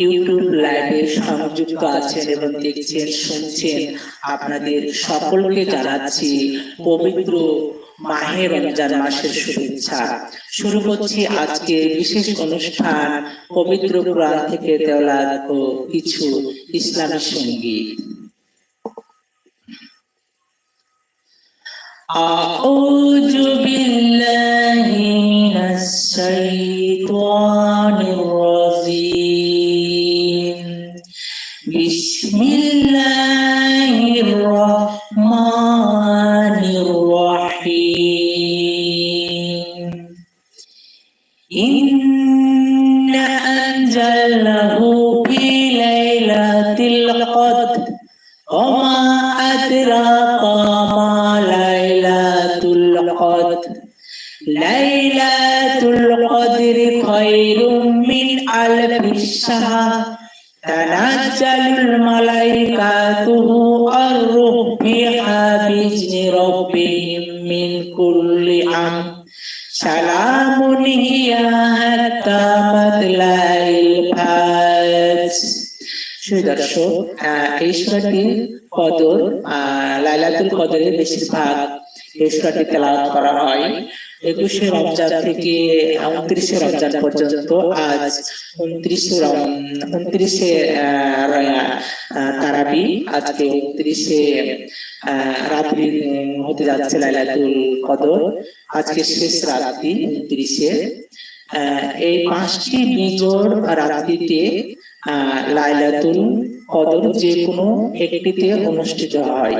YouTube লাইভে সংযুক্ত আছেন এবং দেখছেন শুনছেন আপনাদের সকলকে জানাচ্ছি পবিত্র মাহে রমজান মাসের শুভেচ্ছা শুরু করছি আজকে বিশেষ অনুষ্ঠান পবিত্র কোরআন থেকে দেওয়া ও কিছু ইসলামী সঙ্গীত أعوذ بسم الله الرحمن الرحيم. إن أنزلناه في ليلة القدر وما أدراك ما ليلة القدر. ليلة القدر خير من ألف الشهر. تنزل الملائكة والروح فيها بإذن ربهم من كل أمر سلام هي حتى مطلع الفجر সুদর্শক এই সুরাটি কদর আহ, লাইলাতুল কদরের বেশিরভাগ এই সুরাটি তেলাওয়াত করা হয় একুশে রমজান থেকে উনত্রিশে রমজান পর্যন্ত, আজ উনত্রিশে উনত্রিশে তারাবি, আজকে উনত্রিশে রাত্রি হতে যাচ্ছে লাইলাতুল কদর, আজকে শেষ রাত্রি উনত্রিশে। এই পাঁচটি বিজোড় রাত্রিতে লাইলাতুল কদর যে কোনো একটিতে অনুষ্ঠিত হয়।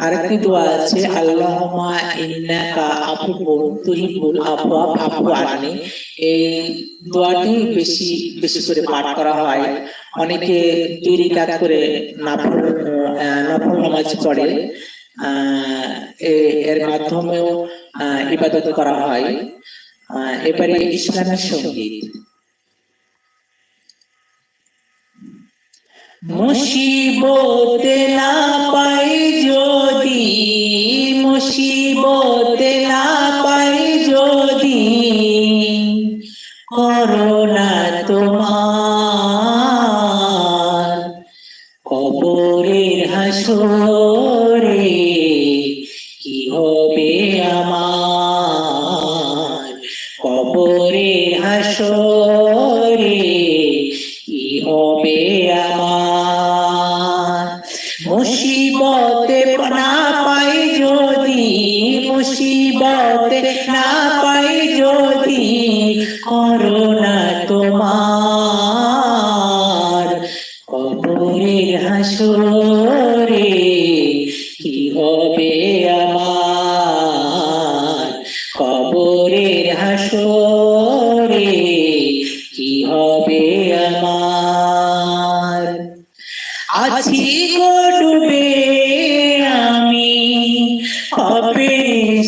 আরেকটি দোয়া আছে আল্লাহুম্মা ইন্নাকা ফাফু আননি এই দোয়াটি বেশি বেশি করে পাঠ করা হয় অনেকে দুই রাকাত করে নফল নফল নামাজ পড়ে এর মাধ্যমেও ইবাদত করা হয় এবারে ইসলামী সংগীত মুসিবতে না পাই যদি, মুসিবতে না পাই যদি, করোনা তোমার কবরের হাসরে কি হবে আমার? কবরের হাসরে মুসিবতে না পাই যদি করোনা তোমার। কবরের হাসরে কি হবে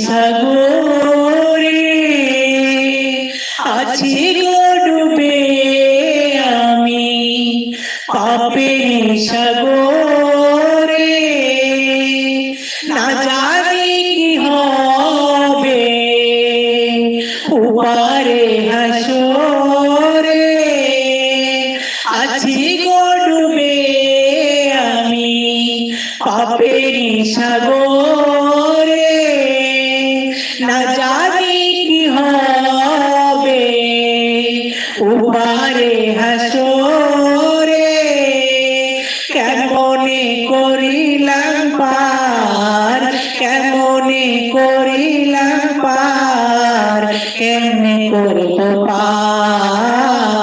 সাগরে আছি ডুবে আমি কবে সাগরে। না জানি কি হবে উপারে হাসরে। না জানি কি হবে। উপারে হাসরে কেমনে করিলাম পার, কেমনে করিলাম পার, কেমনে করব পার?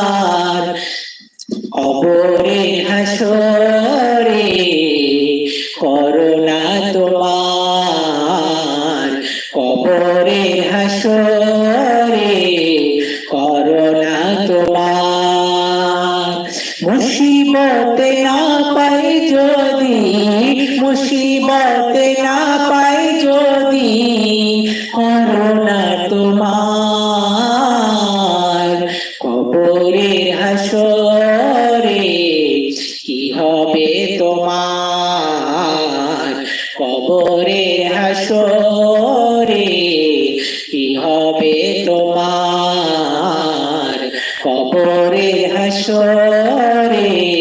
কবরে হাসরে, করোনা তোমার। মুসিবতে না পাই যদি, মুসিবতে না পাই যদি, করোনা তোমার। কবরে হাসরে কি হবে তোমার। কবরে আসরে